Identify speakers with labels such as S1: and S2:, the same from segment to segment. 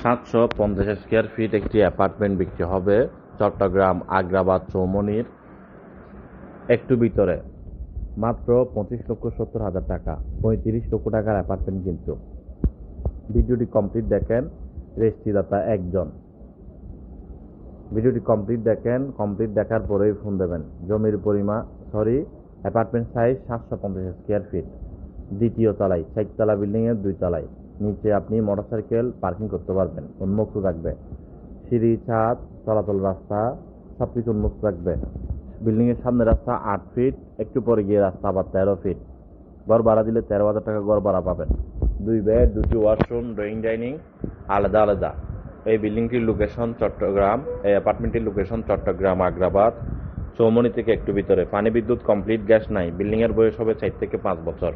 S1: সাতশো পঞ্চাশ square feet একটি অ্যাপার্টমেন্ট বিক্রি হবে চট্টগ্রাম আগ্রাবাদ চৌমনির একটু ভিতরে। মাত্র পঁচিশ লক্ষ সত্তর হাজার টাকা, পঁয়ত্রিশ লক্ষ টাকার অ্যাপার্টমেন্ট কিন্তু। ভিডিওটি কমপ্লিট দেখেন রেজিস্ট্রিদাতা একজন। ভিডিওটি কমপ্লিট দেখেন কমপ্লিট দেখার পরেই ফোন দেবেন। জমির পরিমাণ সরি অ্যাপার্টমেন্ট সাইজ সাতশো পঞ্চাশ স্কোয়ার ফিট দ্বিতীয় তলায়, চারতলা বিল্ডিংয়ের দুই তলায়। নিচে আপনি মোটরসাইকেল পার্কিং করতে পারবেন, উন্মুক্ত থাকবে। সিঁড়ি, ছাদ, চলাচল রাস্তা সব কিছু উন্মুক্ত থাকবে। বিল্ডিংয়ের সামনে রাস্তা আট ফিট, একটু পরে গিয়ে রাস্তা আবার তেরো ফিট। ঘর ভাড়া দিলে তেরো হাজার টাকা ঘর ভাড়া পাবেন। দুই বেড, দুটি ওয়াশরুম, ড্রয়িং, ডাইনিং, আলাদা আলাদা। এই বিল্ডিংটির লোকেশন চট্টগ্রাম, এই অ্যাপার্টমেন্টের লোকেশন চট্টগ্রাম, আগ্রাবাদ। চৌমনি থেকে একটু ভিতরে। পানি বিদ্যুৎ, কমপ্লিট, গ্যাস নাই। বিল্ডিংয়ের বয়স হবে চার থেকে পাঁচ বছর।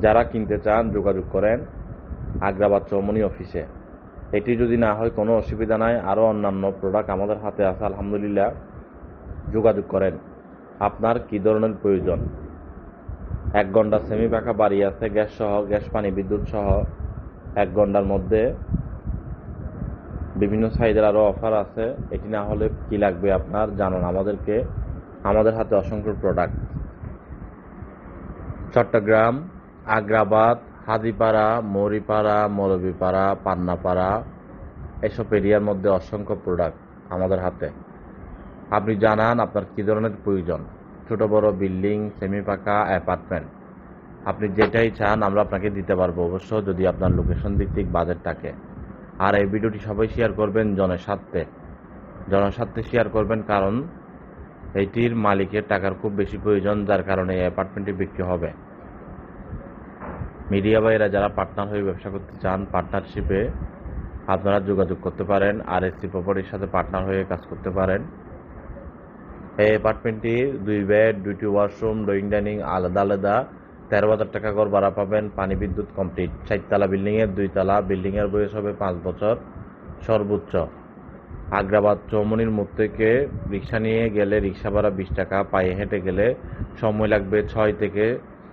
S1: যারা কিনতে চান, যোগাযোগ করেন। আগ্রাবাদ চৌমনি অফিসে। এটি যদি না হয়, কোনো অসুবিধা নাই। আরও অন্যান্য প্রোডাক্ট আমাদের হাতে আছে, আলহামদুলিল্লাহ। যোগাযোগ করেন। আপনার কী ধরনের প্রয়োজন? এক ঘণ্টা সেমি পাকা বাড়ি আছে, গ্যাস সহ, গ্যাস, পানি, বিদ্যুৎ সহ। এক ঘণ্টার মধ্যে বিভিন্ন সাইজের আরও অফার আছে। এটি না হলে কি লাগবে আপনার? জানান আমাদেরকে। আমাদের হাতে অসংখ্য প্রোডাক্ট চট্টগ্রাম, আগ্রাবাদ হাজিপাড়া মৌরিপাড়া, মৌলভীপাড়া, পান্নাপাড়া এসব এরিয়ার মধ্যে অসংখ্য প্রোডাক্ট আমাদের হাতে। আপনি জানান আপনার কী ধরনের প্রয়োজন? ছোট, বড়, বিল্ডিং সেমি পাকা অ্যাপার্টমেন্ট। আপনি যেটাই চান আমরা আপনাকে দিতে পারব অবশ্য যদি আপনার লোকেশন ভিত্তিক বাজেট থাকে। আর এই ভিডিওটি সবাই শেয়ার করবেন জনের স্বার্থে জনের শেয়ার করবেন কারণ এইটির মালিকের টাকার খুব বেশি প্রয়োজন যার কারণে এই অ্যাপার্টমেন্টটি বিক্রি হবে। মিডিয়া ভাইয়েরা যারা পার্টনার হয়ে ব্যবসা করতে চান পার্টনারশিপে আপনারা যোগাযোগ করতে পারেন আর এসি প্রপার্টির সাথে পার্টনার হয়ে কাজ করতে পারেন। এই অ্যাপার্টমেন্টটি দুই বেড দুইটি ওয়াশরুম ড্রয়িং ডাইনিং আলাদা আলাদা। তেরো হাজার টাকা ঘর ভাড়া পাবেন, পানি বিদ্যুৎ কমপ্লিট চারতলা বিল্ডিংয়ের দুই তলা বিল্ডিংয়ের বয়স হবে পাঁচ বছর, সর্বোচ্চ। আগ্রাবাদ চৌমনির মুখ থেকে রিক্সা নিয়ে গেলে রিক্সা ভাড়া বিশ টাকা, পায়ে হেঁটে গেলে সময় লাগবে ছয় থেকে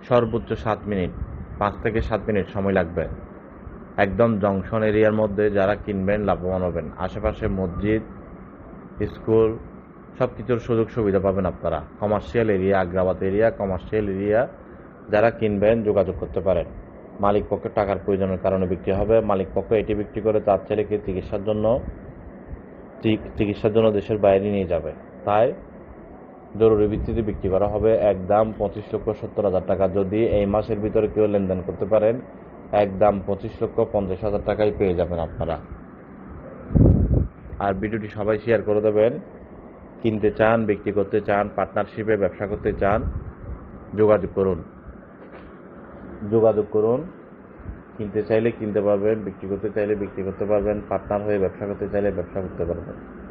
S1: সর্বোচ্চ সাত মিনিট। পাঁচ থেকে সাত মিনিট সময় লাগবে। একদম জংশন এরিয়ার মধ্যে যারা কিনবেন, লাভবান হবেন। আশেপাশে মসজিদ, স্কুল সব কিছুর সুযোগ সুবিধা পাবেন আপনারা। Commercial area, Agrabad area, commercial area যারা কিনবেন, যোগাযোগ করতে পারেন। মালিক পক্ষে টাকার প্রয়োজনের কারণে বিক্রি হবে। মালিক পক্ষ এটি বিক্রি করে তার ছেলেকে চিকিৎসার জন্য চিকিৎসার জন্য দেশের বাইরে নিয়ে যাবে। তাই জরুরি ভিত্তিতে বিক্রি করা হবে। এক দাম পঁচিশ লক্ষ সত্তর হাজার টাকা। যদি এই মাসের ভিতরে কেউ লেনদেন করতে পারেন, এক দাম পঁচিশ লক্ষ পঞ্চাশ হাজার টাকায় পেয়ে যাবেন আপনারা। আর ভিডিওটি সবাই শেয়ার করে দেবেন। কিনতে চান, বিক্রি করতে চান, পার্টনারশিপে ব্যবসা করতে চান, যোগাযোগ করুন। যোগাযোগ করুন। কিনতে চাইলে কিনতে পারবেন, বিক্রি করতে চাইলে বিক্রি করতে পারবেন, পার্টনার হয়ে ব্যবসা করতে চাইলে ব্যবসা করতে পারবেন।